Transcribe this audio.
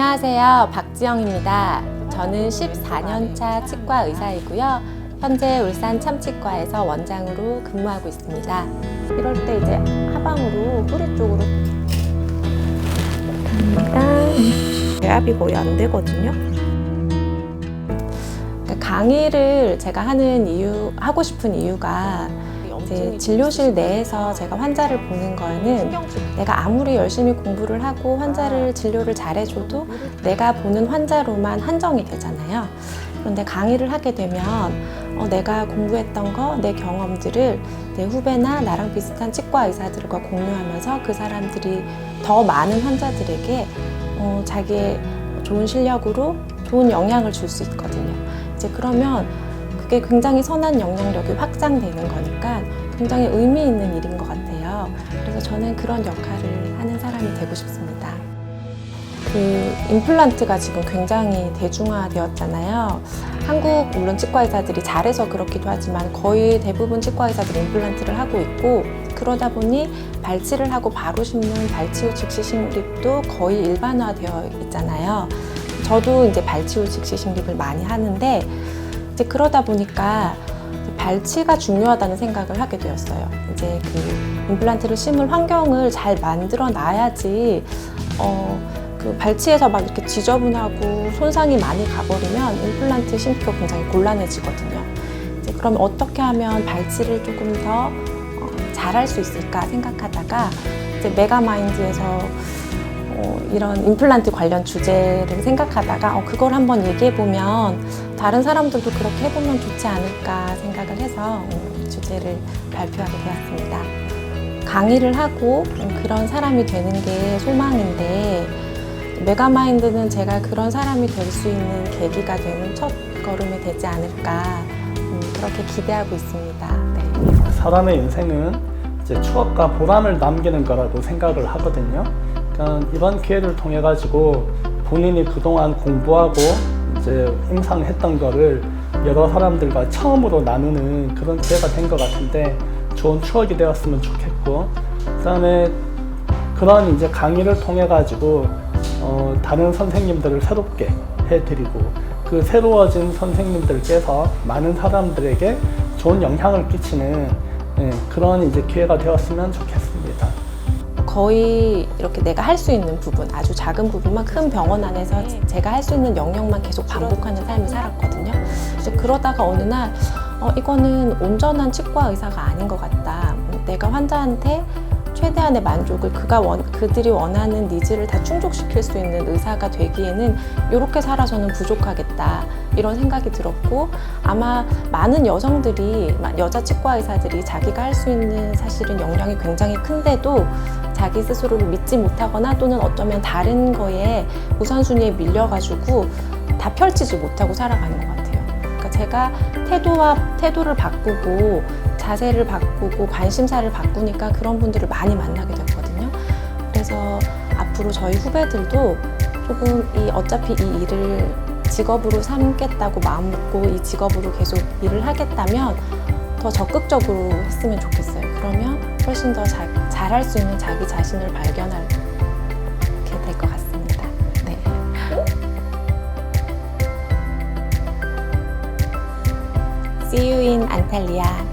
안녕하세요. 박지영입니다. 저는 14년차 치과 의사이고요. 현재 울산 참치과에서 원장으로 근무하고 있습니다. 이럴 때 이제 하방으로 뿌리 쪽으로 갑니다. 배압이 거의 안 되거든요. 강의를 제가 하는 이유, 하고 싶은 이유가 이제 진료실 내에서 제가 환자를 보는 거에는 내가 아무리 열심히 공부를 하고 환자를 진료를 잘해줘도 내가 보는 환자로만 한정이 되잖아요. 그런데 강의를 하게 되면 어, 내가 공부했던 거, 내 경험들을 내 후배나 나랑 비슷한 치과 의사들과 공유하면서 그 사람들이 더 많은 환자들에게 어, 자기의 좋은 실력으로 좋은 영향을 줄 수 있거든요. 이제 그러면 그게 굉장히 선한 영향력이 확장되는 거니까 굉장히 의미 있는 일인 것 같아요. 그래서 저는 그런 역할을 하는 사람이 되고 싶습니다. 그 임플란트가 지금 굉장히 대중화되었잖아요. 한국 물론 치과 의사들이 잘해서 그렇기도 하지만 거의 대부분 치과 의사들이 임플란트를 하고 있고 그러다 보니 발치를 하고 바로 심는 발치 후 즉시 심립도 거의 일반화되어 있잖아요. 저도 이제 발치 후 즉시 심립을 많이 하는데 이제 그러다 보니까 발치가 중요하다는 생각을 하게 되었어요. 이제 그 임플란트를 심을 환경을 잘 만들어 놔야지 어, 그 발치에서 막 이렇게 지저분하고 손상이 많이 가버리면 임플란트 심기가 굉장히 곤란해지거든요. 이제 그럼 어떻게 하면 발치를 조금 더 어, 잘할 수 있을까 생각하다가 이제 메가마인드에서 어, 이런 임플란트 관련 주제를 생각하다가 어, 그걸 한번 얘기해 보면 다른 사람들도 그렇게 해보면 좋지 않을까 생각을 해서 음, 이 주제를 발표하게 되었습니다. 강의를 하고 음, 그런 사람이 되는 게 소망인데 메가마인드는 제가 그런 사람이 될 수 있는 계기가 되는 첫 걸음이 되지 않을까 음, 그렇게 기대하고 있습니다. 네. 사람의 인생은 이제 추억과 보람을 남기는 거라고 생각을 하거든요. 그러니까 이번 기회를 통해 가지고 본인이 그동안 공부하고 이제 임상했던 거를 여러 사람들과 처음으로 나누는 그런 기회가 된 것 같은데 좋은 추억이 되었으면 좋겠고 그다음에 그런 이제 강의를 통해 가지고 어, 다른 선생님들을 새롭게 해드리고 그 새로워진 선생님들께서 많은 사람들에게 좋은 영향을 끼치는 예, 그런 이제 기회가 되었으면 좋겠습니다. 거의 이렇게 내가 할 수 있는 부분, 아주 작은 부분만 큰 병원 안에서 제가 할 수 있는 영역만 계속 반복하는 삶을 살았거든요. 이제 그러다가 어느 날, 어, 이거는 온전한 치과 의사가 아닌 것 같다. 음, 내가 환자한테 최대한의 만족을 그가 원, 그들이 원하는 니즈를 다 충족시킬 수 있는 의사가 되기에는 이렇게 살아서는 부족하겠다 이런 생각이 들었고 아마 많은 여성들이 여자 치과 의사들이 자기가 할 수 있는 사실은 역량이 굉장히 큰데도 자기 스스로를 믿지 못하거나 또는 어쩌면 다른 거에 우선순위에 밀려가지고 다 펼치지 못하고 살아가는 것 같아요. 그러니까 제가 태도와 태도를 바꾸고 자세를 바꾸고 관심사를 바꾸니까 그런 분들을 많이 만나게 됐거든요. 그래서 앞으로 저희 후배들도 조금 이 어차피 이 일을 직업으로 삼겠다고 마음 먹고 이 직업으로 계속 일을 하겠다면 더 적극적으로 했으면 좋겠어요. 그러면 훨씬 더 잘할 수 있는 자기 자신을 발견하게 될 것 같습니다. 네. See you in 안탈리아.